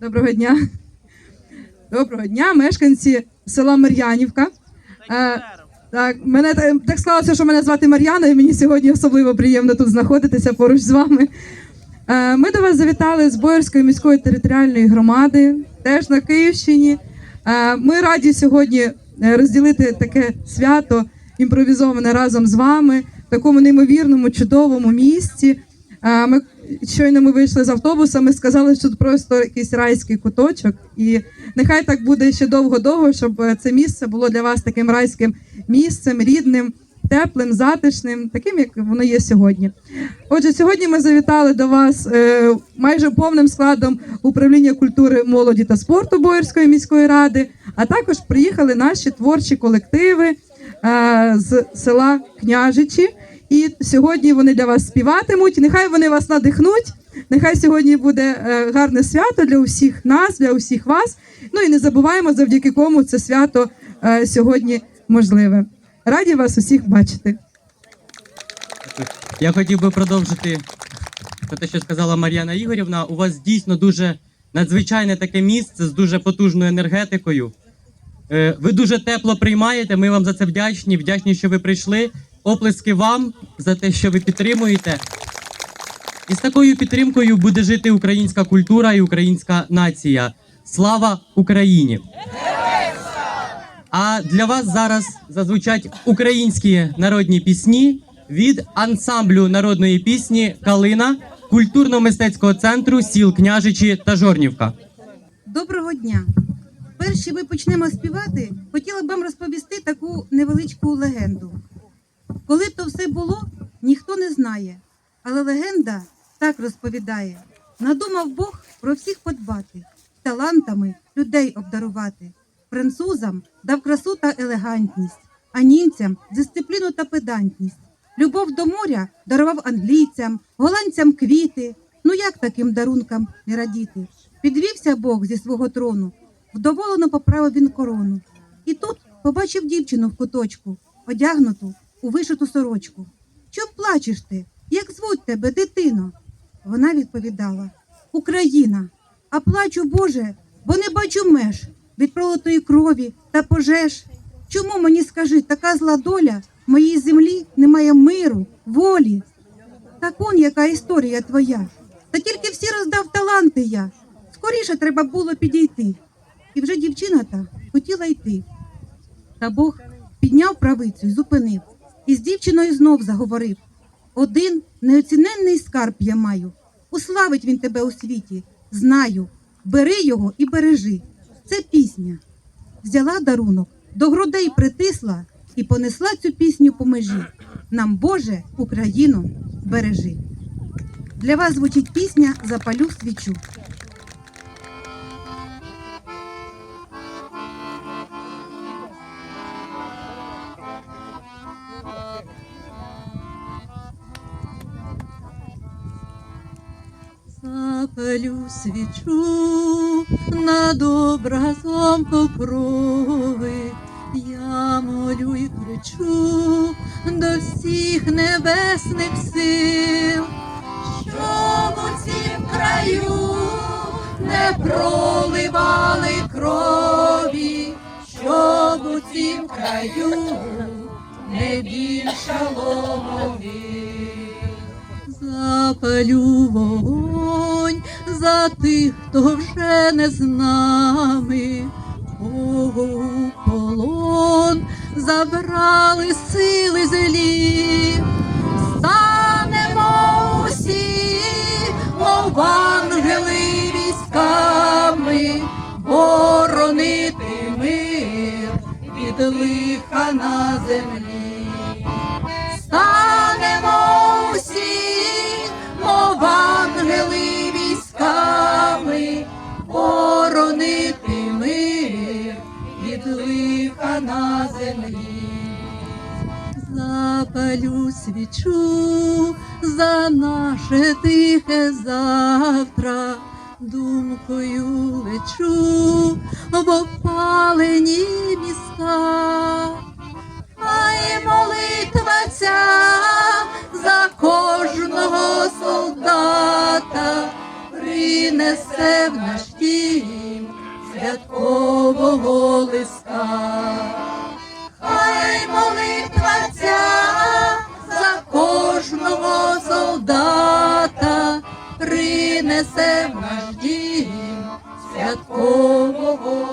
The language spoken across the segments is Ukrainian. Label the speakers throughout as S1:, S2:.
S1: Доброго дня. Доброго дня, мешканці села Мар'янівка. Е, так, мене так склалося, що мене звати Мар'яна, і мені сьогодні особливо приємно тут знаходитися поруч з вами. Е, ми до вас завітали з Боярської міської територіальної громади, теж на Київщині. Е, ми раді сьогодні розділити таке свято імпровізоване разом з вами в такому неймовірному, чудовому місці. Е, Ми щойно ми вийшли з автобуса. Ми сказали, що тут просто якийсь райський куточок, і нехай так буде ще довго-довго, щоб е, це місце було для вас таким райським місцем, рідним, теплим, затишним, таким як воно є сьогодні. Отже, сьогодні ми завітали до вас е, майже повним складом управління культури, молоді та спорту Боярської міської ради, а також приїхали наші творчі колективи е, з села Княжичі. І сьогодні вони для вас співатимуть. Нехай вони вас надихнуть. Нехай сьогодні буде е, гарне свято для усіх нас, для усіх вас. Ну і не забуваємо, завдяки кому це свято е, сьогодні можливе. Раді вас усіх бачити.
S2: Я хотів би продовжити те, що сказала Мар'яна Ігорівна. У вас дійсно дуже надзвичайне таке місце з дуже потужною енергетикою. Е, Ви дуже тепло приймаєте. Ми вам за це вдячні. Вдячні, що ви прийшли. Оплески вам за те, що ви підтримуєте. І з такою підтримкою буде жити українська культура і українська нація. Слава Україні! А для вас зараз зазвучать українські народні пісні від ансамблю народної пісні Калина культурно-мистецького центру сіл Княжичі та Жорнівка.
S3: Доброго дня! Перші ми почнемо співати, хотіла б вам розповісти таку невеличку легенду. Коли то все було, ніхто не знає, але легенда так розповідає: надумав Бог про всіх подбати, талантами людей обдарувати. Французам дав красу та елегантність, а німцям дисципліну та педантність. Любов до моря дарував англійцям, голландцям квіти. Ну як таким дарункам не радіти? Підвівся Бог зі свого трону, вдоволено поправив він корону. І тут побачив дівчину в куточку, одягнуту у вишиту сорочку. Чом плачеш ти? Як звуть тебе, дитино? Вона відповідала Україна, а плачу, Боже, бо не бачу меж від пролитої крові та пожеж. Чому мені скажи, така зла доля в моїй землі немає миру, волі? Так он яка історія твоя. Та тільки всі роздав таланти я. Скоріше треба було підійти. І вже дівчина та хотіла йти. Та Бог підняв правицю й зупинив, і з дівчиною знов заговорив. Один неоціненний скарб я маю. Уславить він тебе у світі. Знаю. Бери його і бережи. Це пісня. Взяла дарунок, до грудей притисла і понесла цю пісню по межі. Нам, Боже, Україну бережи. Для вас звучить пісня Запалю свічу.
S4: Запалю свічу над образом покрови, я молю і кричу до всіх небесних сил, щоб у цім краю не проливали крові, щоб у цім краю не більшало могил. Запалю вогонь за тих, хто вже не з нами, у полон забрали сили злі, станемо усі, мов ангели військами, боронити мир від лиха на землі. Станемо усі, мов ангели військами, боронити мир від лиха на землі. Запалю свічу за наше тихе завтра, думкою лечу в опалені міста. Хай молитва ця за кожного солдата Принесе в наш дім
S5: святкового листа, хай молитва ця за кожного солдата принесе в наш дім святкового.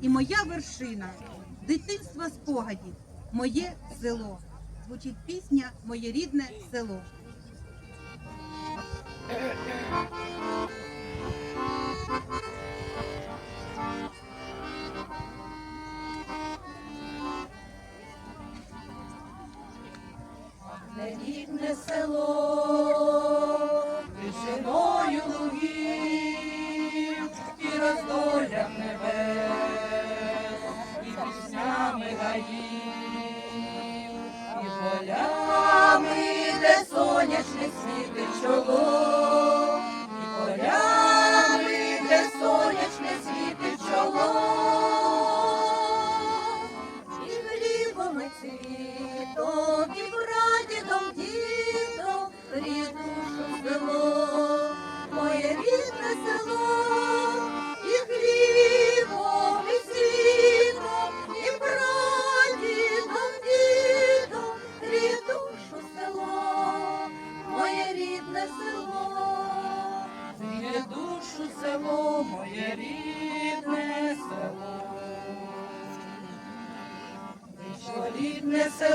S5: і
S3: моя вершина, дитинства спогадів, моє село. Звучить пісня Моє рідне село.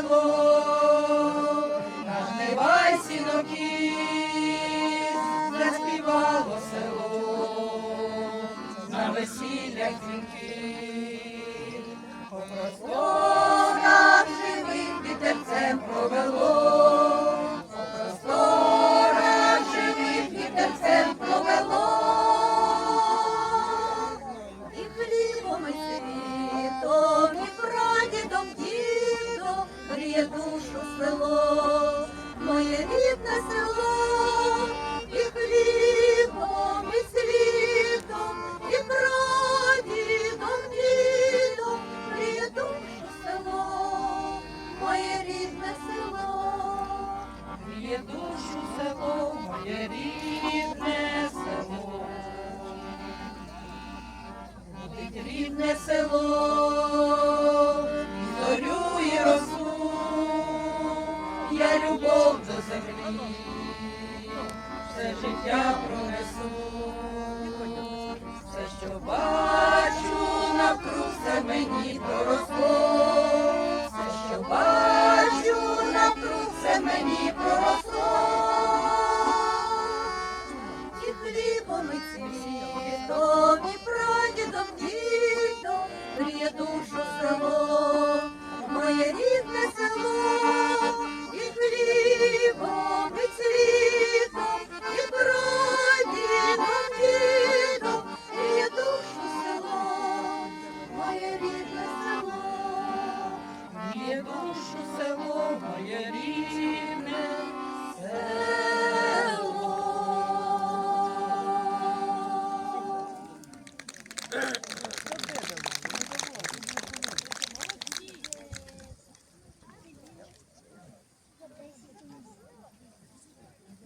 S5: chegou.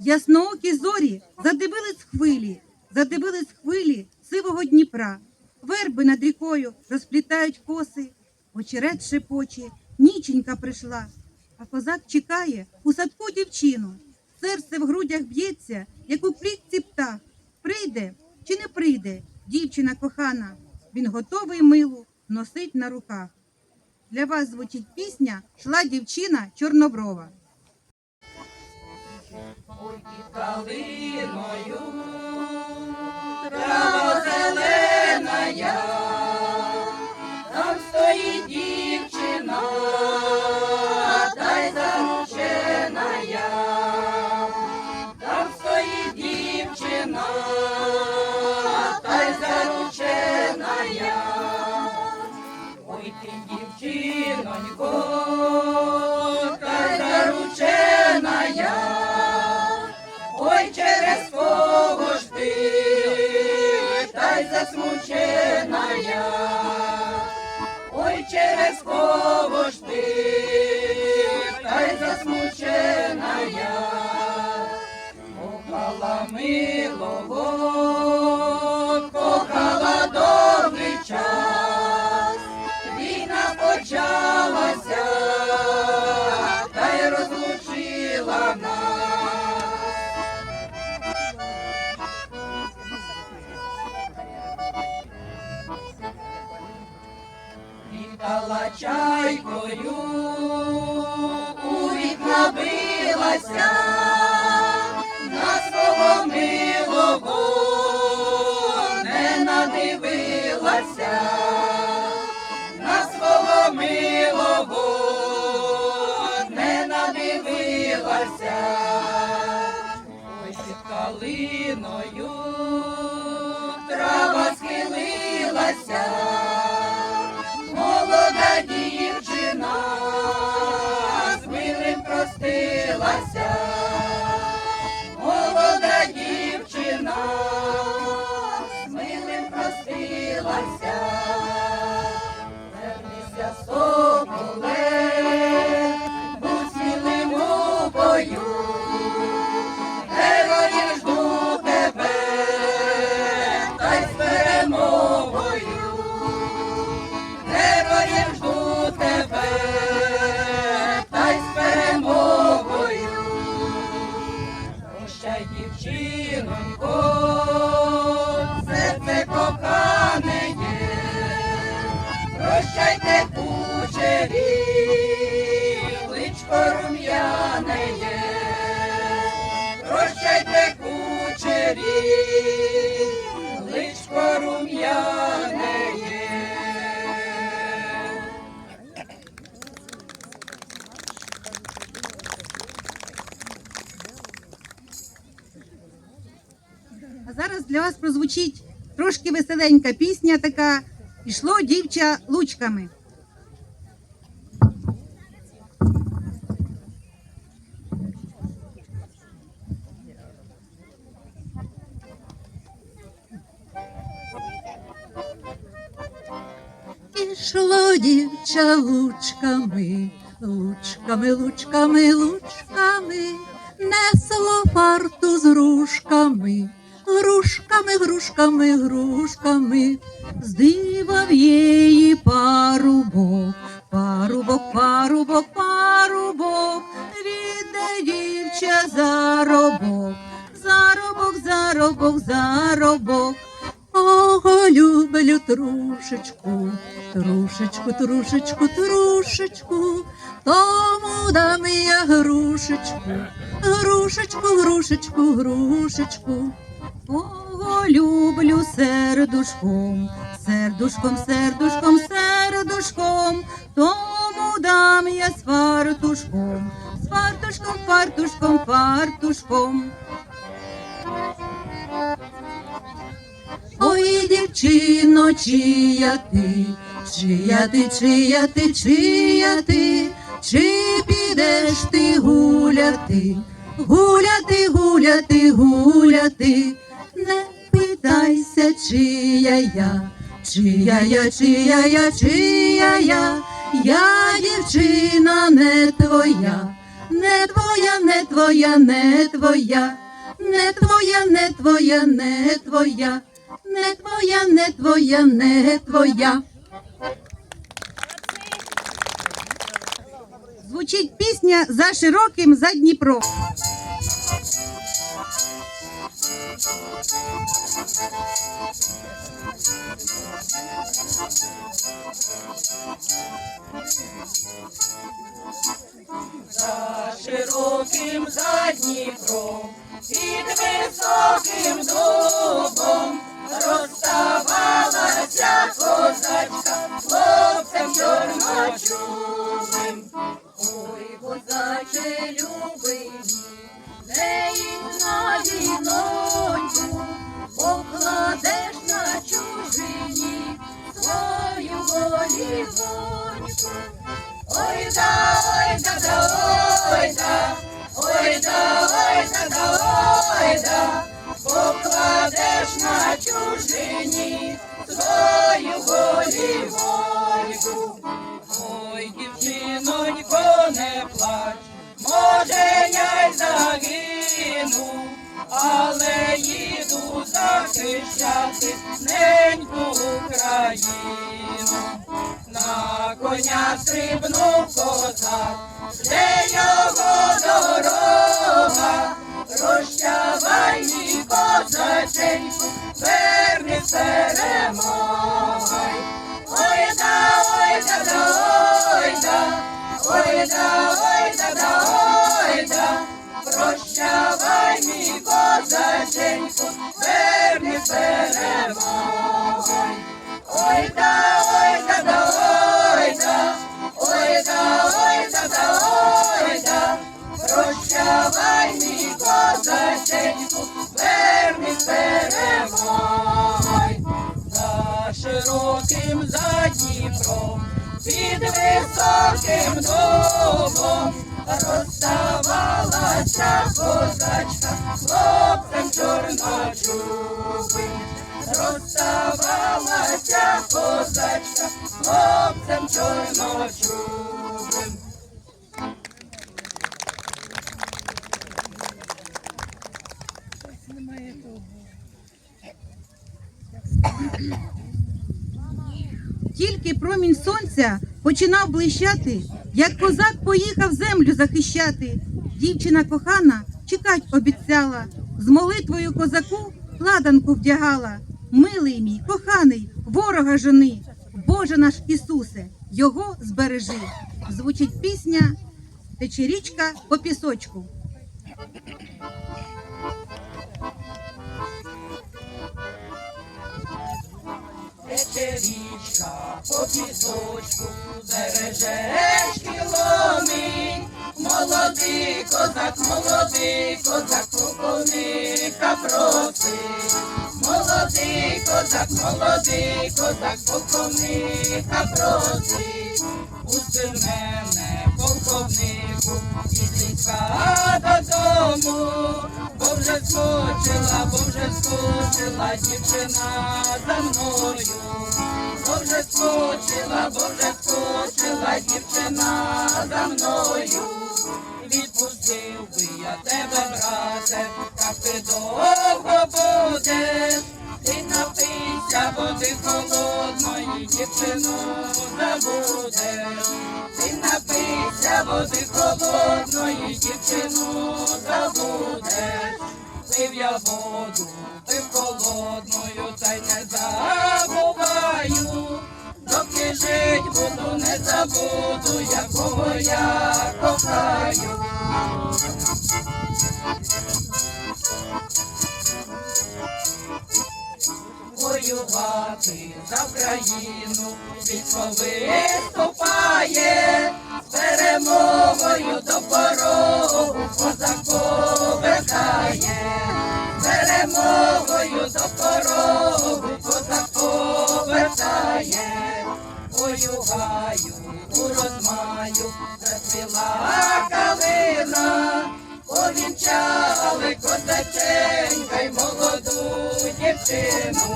S3: Ясноокі зорі задивились хвилі, задивились хвилі сивого Дніпра, верби над рікою розплітають коси, очерет шепоче, ніченька прийшла, а козак чекає у садку дівчину. Серце в грудях б'ється, як у плітці птах. Прийде чи не прийде дівчина кохана, він готовий милу носить на руках. Для вас звучить пісня шла дівчина чорноброва
S5: калиною, й ой, через кого ж ти, та
S3: just so трошки веселенька пісня така Ішло дівча лучками.
S4: Ішло дівча лучками, лучками, лучками, лучками, несло фарту з грушками, грушками, грушками, грушками, здивав її парубок, парубок, парубок, парубок, віде дівча заробок, заробок, заробок, заробок. Ого, люблю трушечку, трушечку, трушечку, трушечку, тому дам я грушечку, грушечку, грушечку, грушечку. Ого, люблю сердушком, сердушком, сердушком, сердушком, тому дам я з фартушком, з фартушком, фартушком, фартушком. Ой, дівчино, чия ти, чия ти, чия ти, чия ти, чи підеш ти гуляти, гуляти, гуляти, гуляти, не питайся, чия я, чия я, чия я, чия я, я дівчина не твоя, не твоя, не твоя, не твоя, не твоя, не твоя, не твоя не твоя, не твоя, не твоя.
S3: Звучить пісня за широким за Дніпро.
S5: За широким за Дніпром, під високим дубом розставалася козачка хлопцем чорночубим. Ой, козаче любий, неї на віночку покладеш на чужині свою голівоньку. Ой да, ой ой да, ой покладеш на чужині свою голівоньку. Ой, дівчинонько, не плач, може але їду захищати неньку Україну. На коня стрибнув козак, де його дорога, прощавай мій козаченьку, верни перемогой. Ой да, ой да, да, ой да, ой да, ой да, да, ой да, прощавай мій козаченьку, верни перемогой. Ой да, ой да, да, ой да, ой да, ой да, да, ой да, прощавай мій козаченьку, верни перемогой. За широким за Дніпром, під високим дубом розставалася козачка хлопцем чорночубим. Розставалася козачка хлопцем чорночубим.
S3: Тільки промінь сонця починав блищати, як козак поїхав землю захищати. Дівчина кохана чекать обіцяла, з молитвою козаку ладанку вдягала. Милий мій, коханий, ворога жени, Боже наш Ісусе, його збережи. Звучить пісня Тече річка по пісочку.
S5: Тече річка по пісочку, бережечки ломить. Молодий козак, молодий козак, полковника просить. Молодий козак, молодий козак, полковника просить. Пусти мене, полковнику, дідька додому, бо вже скучила, бо вже скучила дівчина за мною. Вже скучила, бо вже скучила дівчина за мною. Відпустив би я тебе, брате, так ти довго будеш. Ти напийся води холодної, дівчину забудеш. Ти напийся води холодної, дівчину забудеш. Пив я воду, пив холодною, та й не забуваю. Буду, не забуду, якого я кохаю. Воювати за Україну військо виступає, перемогою до порогу козак повертає, перемогою до порогу козак повертає, ою гаю, у розмаю зацвіла калина, повінчали козаченька й молоду дівчину,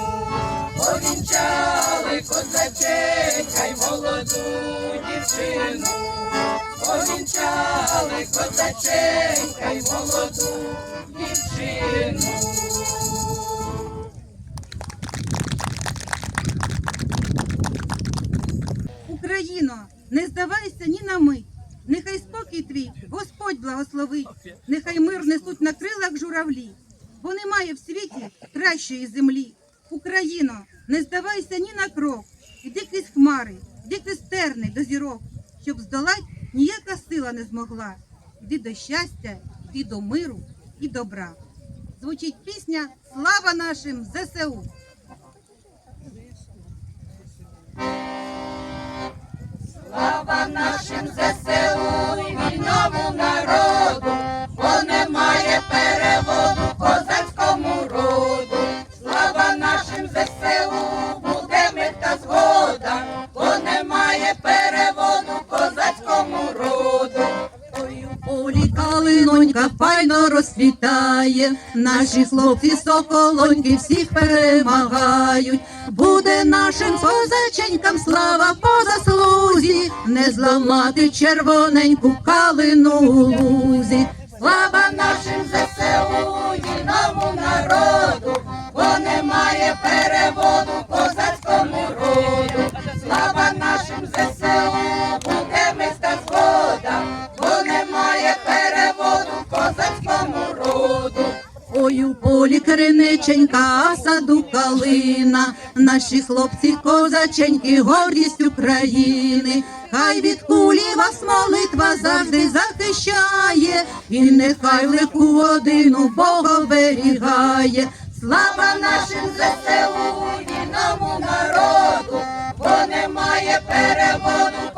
S5: повінчали козаченька й молоду дівчину, повінчали козаченька й молоду дівчину.
S3: Україно, не здавайся ні на мить. Нехай спокій твій Господь благословить, нехай мир несуть на крилах журавлі. бо немає в світі кращої землі. Україно, не здавайся ні на крок. Іди крізь хмари, іди крізь терни до зірок, щоб здолать ніяка сила не змогла. Іди до щастя, іди до миру і добра. Звучить пісня Слава нашим ЗСУ!
S5: Слава нашим ЗСУ і вільному народу, бо немає переводу козацькому роду. Слава нашим ЗСУ, буде мир та згода, бо немає переводу козацькому роду.
S4: Ой, у полі файно розквітає, наші хлопці соколоньки всіх перемагають. Буде нашим позаченькам слава по заслузі, не зламати червоненьку калину лузі.
S5: Слава нашим ЗСУ, вільному народу, бо немає переводу
S4: криниченька, саду калина, наші хлопці козаченьки, гордість України. Хай від кулі вас молитва завжди захищає, і нехай легку годину Бог оберігає.
S5: Слава нашим ЗСУ, вільному народу, бо немає переводу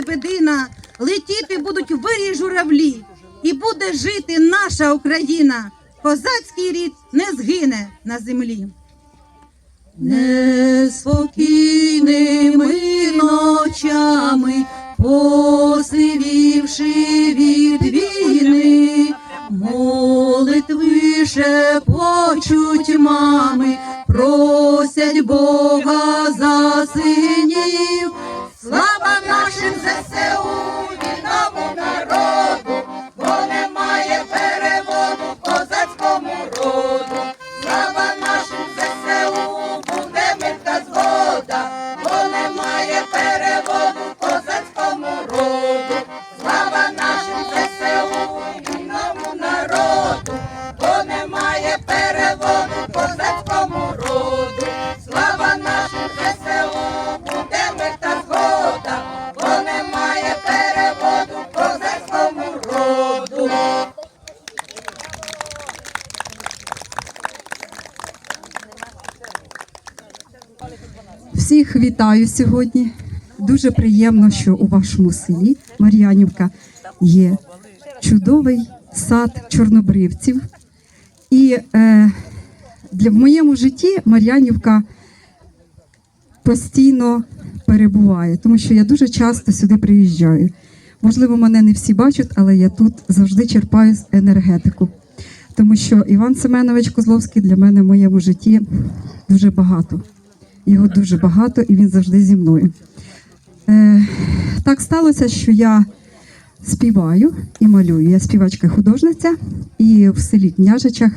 S3: лебедина, летіти будуть вирі журавлі, і буде жити наша Україна. Козацький рід не згине на землі.
S4: Неспокійними ночами, посивівши від війни, молитви шепочуть мами, просять Бога
S6: вітаю сьогодні. Дуже приємно, що у вашому селі Мар'янівка є чудовий сад чорнобривців. І е, для в моєму житті Мар'янівка постійно перебуває, тому що я дуже часто сюди приїжджаю. Можливо, мене не всі бачать, але я тут завжди черпаю енергетику. Тому що Іван Семенович Козловський для мене в моєму житті дуже багато. Його дуже багато, і він завжди зі мною. Е, так сталося, що я співаю і малюю. Я співачка-художниця, і в селі Княжичах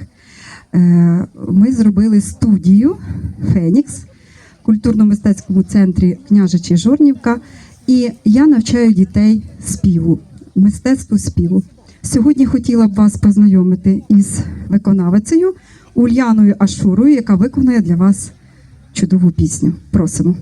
S6: е, ми зробили студію Фенікс в культурно-мистецькому центрі Княжичі Жорнівка. І я навчаю дітей співу, мистецтву співу. Сьогодні хотіла б вас познайомити із виконавицею Ульяною Ашурою, яка виконує для вас чудову пісню. Просимо.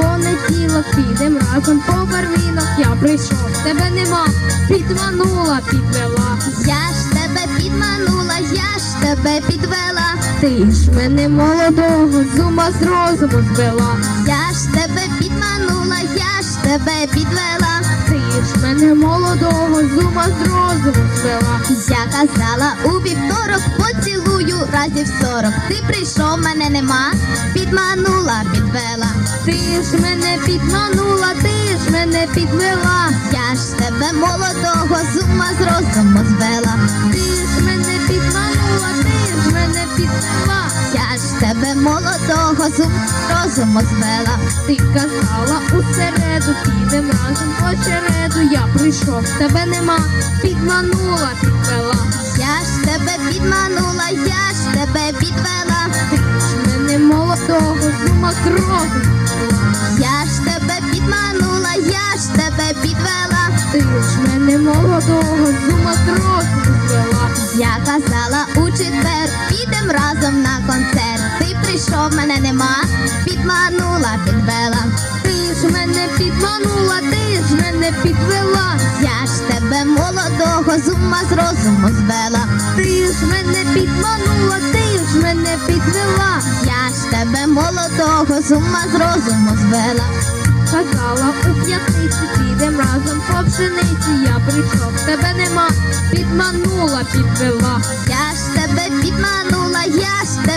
S7: Понеділок підем разом по барвінок. Я прийшов, тебе нема, підманула, підвела.
S8: Я ж тебе підманула, я ж тебе підвела,
S7: Ти ж мене молодого з ума з розуму звела,
S8: я ж тебе підманула, я ж тебе підвела.
S7: Ти ж мене молодого з ума з розуму збила.
S8: Я казала у вівторок поцілую разів сорок. Ти прийшов, мене нема, підманула, підвела.
S7: Ти ж мене підманула, ти ж мене підвела.
S8: Я ж тебе молодого з ума з розуму звела.
S7: Ти ж мене підманула, ти ж мене підвела.
S8: Зум розуму звела.
S7: Ти казала усереду, підем разом по череду. Я прийшов, тебе нема, підманула, підвела.
S8: Я ж тебе підманула, я ж тебе підвела.
S7: Ти ж мене молодого з ума крові.
S8: Я ж тебе підманула, я ж тебе підвела.
S7: Ти ж мене молодого з ума крові звела.
S8: Я казала Ти прийшов, мене нема, підманула, підвела.
S7: Ти ж мене підманула, ти ж мене підвела.
S8: Я ж тебе молодого з ума з розуму звела.
S7: Ти ж мене підманула, ти ж мене підвела.
S8: Я ж тебе молодого з ума з розуму звела.
S7: Казала у п'ятниці, підем разом по пшениці. Я прийшов, тебе нема, підманула, підвела.
S8: Я ж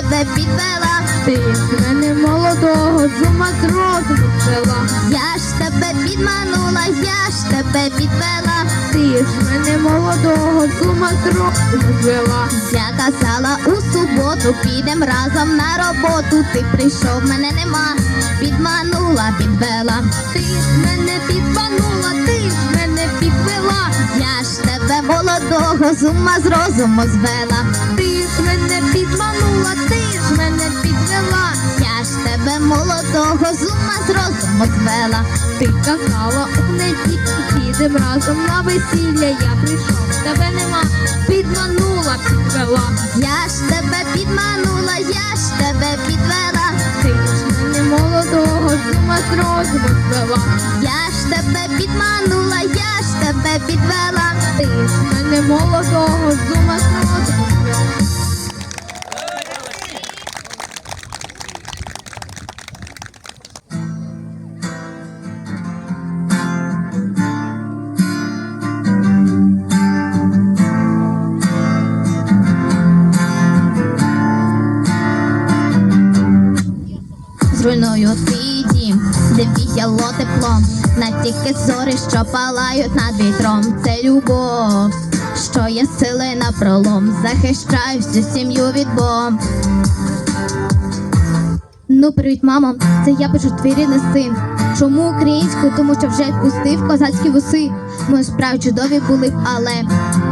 S8: тебе підвела.
S7: Ти мене молодого з ума з розуму звела.
S8: Я ж тебе підманула, я ж тебе підвела.
S7: Ти ж мене молодого з ума з.
S8: Я казала у суботу, підем разом на роботу. Ти прийшов, мене нема, підманула, підвела.
S7: Ти ж мене підманула, ти ж мене підвела.
S8: Я ж тебе молодого з ума з розуму звела.
S7: Мене підманула, ти ж мене підвела.
S8: Я ж тебе молодого з ума з розуму звела.
S7: Ти казала у неділю, підем разом на весілля. Я прийшов, тебе нема, підманула, підвела.
S8: Я ж тебе підманула, я ж тебе підвела.
S7: Ти ж мене молодого з ума з розуму звела.
S8: Я ж тебе підманула, я ж тебе підвела.
S7: Ти ж мене молодого з ума з розуму
S8: де теплом, на тільки зорі, що палають над вітром. Це любов, що є сили на пролом, захищаю всю сім'ю від бомб. Ну, привіт, мамо, це я пишу твій рідний син. Чому українською? Тому що вже пустив козацькі вуси. Ми справді чудові були б, але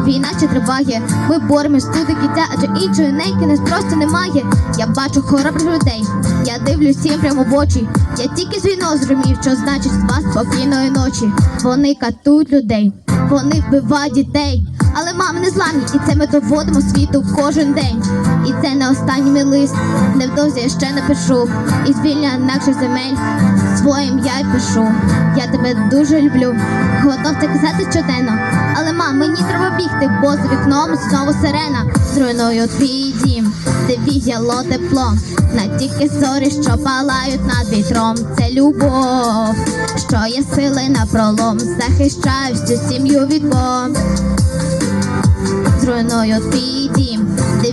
S8: війна ще триває. Ми боремось тут кіття, адже іншої неньки нас просто немає. Я бачу хоробрих людей, я дивлюсь всім прямо в очі. Я тільки з війною зрозумів, що значить з вас спокійної ночі. Вони катують людей, вони вбивають дітей. Але мами не зламні, і це ми доводимо світу кожен день. І це не останній мій лист. Невдовзі я ще напишу. І звільня наших земель своїм я й пишу. Я тебе дуже люблю. Готов це казати щоденно. Але мам, мені треба бігти, бо за вікном знову сирена. Зруйную твій дім, де віяло тепло. На тільки зорі, що палають над вітром. Це любов, що є сили на пролом. Захищаю всю сім'ю від бомб. Зруйную твій дім, де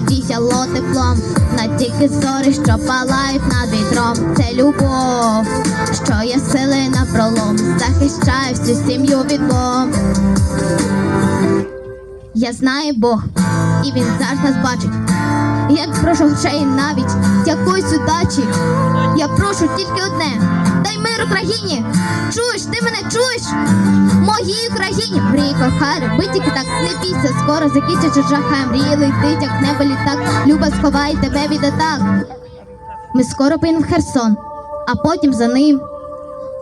S8: теплом, на тільки зорі, що палають над вітром. Це любов, що є сили на пролом, захищаю всю сім'ю від бомб. Я знаю Бог, і він завжди нас бачить. І Я прошу грошей навіть якоїсь удачі. Я прошу тільки одне: Україні! Чуєш, ти мене чуєш? Моїй Україні! Мрій кохай, роби тільки так, не бійся, скоро закінчиться жахай, мрії летить, як небо літак, Люба сховай тебе від атак. Ми скоро поїдемо в Херсон, а потім за ним.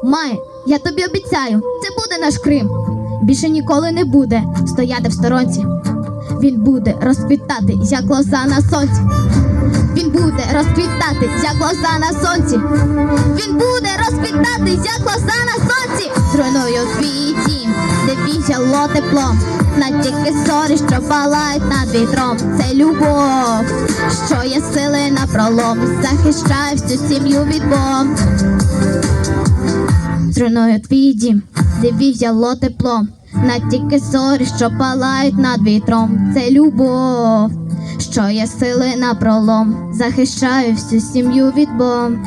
S8: Май, я тобі обіцяю, це буде наш Крим. Більше ніколи не буде стояти в сторонці. Він буде розквітати, як лоза на сонці. Він буде розквітати, як лоза на сонці. Він буде розквітати, як лоза на сонці. Зруйную твій дім, де віяло тепло. На тільки зорі, що палають над вітром. Це любов, що є сили на пролом. Захищаю всю сім'ю від бомб. Зруйную твій дім, де віяло тепло. На тільки зорі, що палають над вітром. Це любов, що є сили на пролом. Захищаю всю сім'ю від бомб.